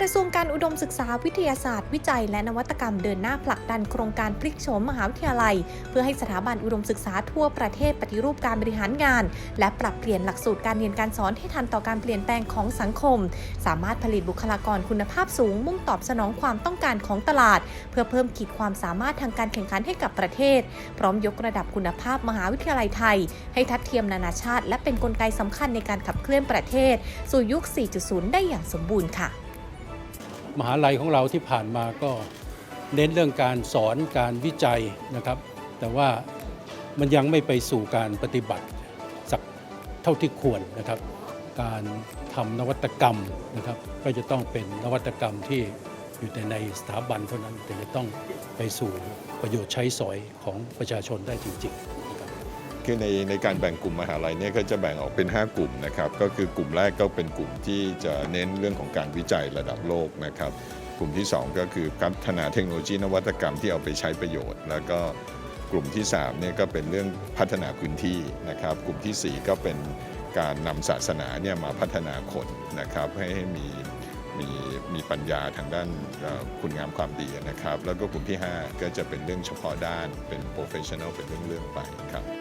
กระทรวงการอุดมศึกษาวิทยาศาสตร์วิจัย และนวัตกรรมเดินหน้าผลักดันโครงการพลิกโฉมมหาวิทยาลัย เพื่อให้สถาบันอุดมศึกษาทั่วประเทศปฏิรูปการบริหารงาน และปรับเปลี่ยนหลักสูตรการเรียนการสอนให้ทันต่อการเปลี่ยนแปลงของสังคม สามารถผลิตบุคลากรคุณภาพสูง มุ่งตอบสนองความต้องการของตลาด เพื่อเพิ่มขีดความสามารถทางการแข่งขันให้กับประเทศ พร้อมยกระดับคุณภาพมหาวิทยาลัยไทย ให้ทัดเทียมนานาชาติ และเป็นกลไกสำคัญในการขับเคลื่อนประเทศ สู่ยุค 4.0 ได้อย่างสมบูรณ์ค่ะ มหาลัยของเราที่ผ่านมาก็เน้นเรื่องการสอนการวิจัยนะครับ แต่ว่ามันยังไม่ไปสู่การปฏิบัติสักเท่าที่ควรนะครับ การทำนวัตกรรมนะครับ ก็จะต้องเป็นนวัตกรรมที่อยู่แต่ในสถาบันเท่านั้นแต่จะต้องไปสู่ประโยชน์ใช้สอยของประชาชนได้จริง ๆ นะครับคือในในการแบ่งกลุ่มมหาลัยเนี่ยก็จะแบ่งออกเป็น 5 กลุ่มนะครับก็คือกลุ่มแรกก็เป็นกลุ่มที่จะเน้นเรื่องของการวิจัยระดับโลกนะครับกลุ่มที่ 2 ก็คือพัฒนาเทคโนโลยีนวัตกรรมที่เอาไปใช้ประโยชน์ แล้วก็กลุ่มที่3เนี่ยก็เป็นเรื่องพัฒนาพื้นที่นะครับ กลุ่มทีสี่4 ก็เป็นการนำศาสนาเนี่ยมาพัฒนาคนนะครับให้มีมีมีปัญญาทางด้านคุณงามความดีนะครับ แล้วก็กลุ่มที่ 5 ก็จะเป็นเรื่องเฉพาะด้านเป็น professional เป็นเรื่องๆไปครับ